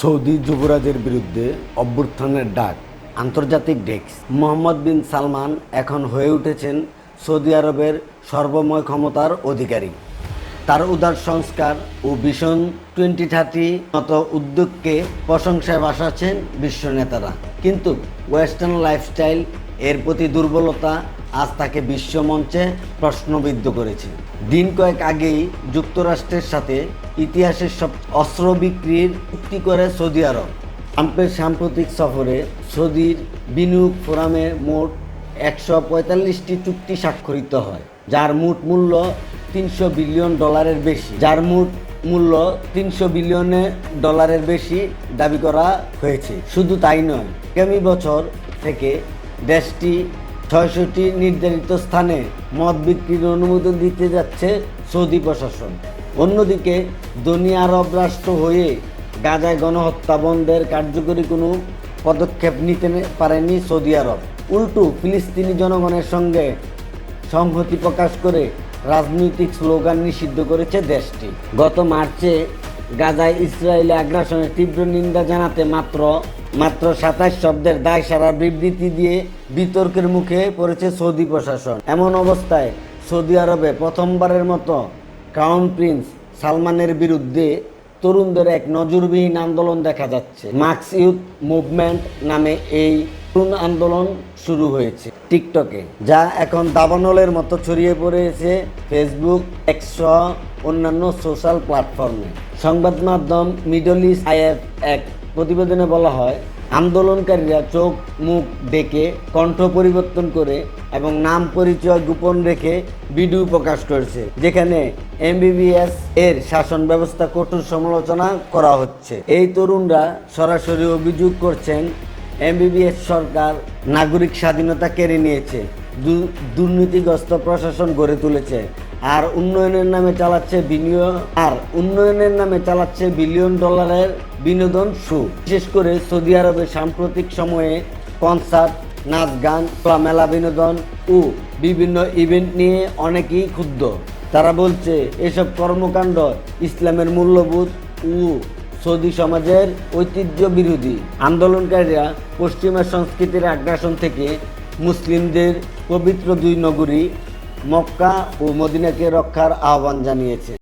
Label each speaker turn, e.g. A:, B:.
A: Saudi যুবরাজের বিরুদ্ধে অভ্যুত্থানের ডাক, আন্তর্জাতিক ডেস্ক। মোহাম্মদ বিন সালমান এখন হয়ে উঠেছেন সৌদি আরবের সর্বময় ক্ষমতার অধিকারী। তার উদার সংস্কার ও ভীষণ টোয়েন্টি থার্টি মতো উদ্যোগকে প্রশংসায় ভাসাচ্ছেন বিশ্ব নেতারা। কিন্তু ওয়েস্টার্ন লাইফস্টাইল এর প্রতি দুর্বলতা আজ তাকে বিশ্ব মঞ্চে প্রশ্নবিদ্ধ করেছে। দিন কয়েক আগেই যুক্তরাষ্ট্রের সাথে ইতিহাসের সব অস্ত্র বিক্রির চুক্তি করে সৌদি আরব। ট্রাম্পের সাম্প্রতিক সফরে সৌদির বিনিয়োগ ফোরামে মোট একশো পঁয়তাল্লিশটি চুক্তি স্বাক্ষরিত হয়, যার মোট মূল্য তিনশো বিলিয়ন ডলারের বেশি। যার মোট মূল্য তিনশো বিলিয়নে ডলারের বেশি দাবি করা হয়েছে। শুধু তাই নয়, আগামী বছর থেকে দেশটি ছয়শটি নির্ধারিত স্থানে মদ বিক্রির অনুমোদন দিতে যাচ্ছে সৌদি প্রশাসন। অন্যদিকে, ধনী আরব রাষ্ট্র হয়ে গাজায় গণহত্যা বন্ধের কার্যকরী কোনো পদক্ষেপ নিতে পারেনি সৌদি আরব। উল্টো, ফিলিস্তিনি জনগণের সঙ্গে সংহতি প্রকাশ করে রাজনৈতিক স্লোগান নিষিদ্ধ করেছে দেশটি। গত মার্চে গাজায় ইসরায়েলে আগ্রাসনের তীব্র নিন্দা জানাতে মাত্র মাত্র সাতাশ শব্দের দায় সারা বিবৃতি দিয়ে বিতর্কের মুখে পড়েছে সৌদি প্রশাসন। এমন অবস্থায় সৌদি আরবে প্রথমবারের মতো ক্রাউন প্রিন্স সালমানের বিরুদ্ধে তরুণদের এক নজরবিহীন আন্দোলন দেখা যাচ্ছে। মার্কস ইউথ মুভমেন্ট নামে এই তরুণ আন্দোলন শুরু হয়েছে টিকটকে, যা এখন দাবানলের মতো ছড়িয়ে পড়েছে ফেসবুক, এক্স অন্যান্য সোশ্যাল প্ল্যাটফর্মে। সংবাদ মাধ্যম মিডল ইস্ট আইএফ এক প্রতিবেদনে বলা হয়, আন্দোলনকারীরা চোখ, মুখ ডেকে কণ্ঠ পরিবর্তন করে এবং নাম পরিচয় গোপন রেখে ভিডিও প্রকাশ করেছে, যেখানে এমবিবিএস এর শাসন ব্যবস্থা কঠোর সমালোচনা করা হচ্ছে। এই তরুণরা সরাসরি অভিযোগ করছেন, এমবিবিএস সরকার নাগরিক স্বাধীনতা কেড়ে নিয়েছে। দুর্নীতিগ্রস্ত প্রশাসন গড়ে তুলেছে। আর উন্নয়নের নামে চালাচ্ছে বিনিয়োগ আর উন্নয়নের নামে চালাচ্ছে বিলিয়ন ডলারের বিনোদন শো বিশেষ করে সৌদি আরবের সাম্প্রতিক সময়ে কনসার্ট, নাচ গান মেলা বিনোদন ও বিভিন্ন ইভেন্ট নিয়ে অনেকেই ক্ষুব্ধ। তারা বলছে, এসব কর্মকাণ্ড ইসলামের মূল্যবোধ ও সৌদি সমাজের ঐতিহ্য বিরোধী। আন্দোলনকারীরা পশ্চিমা সংস্কৃতির আগ্রাসন থেকে মুসলিমদের পবিত্র দুই নগরী মক্কা ও মদিনাকে রক্ষার আহ্বান জানিয়েছে।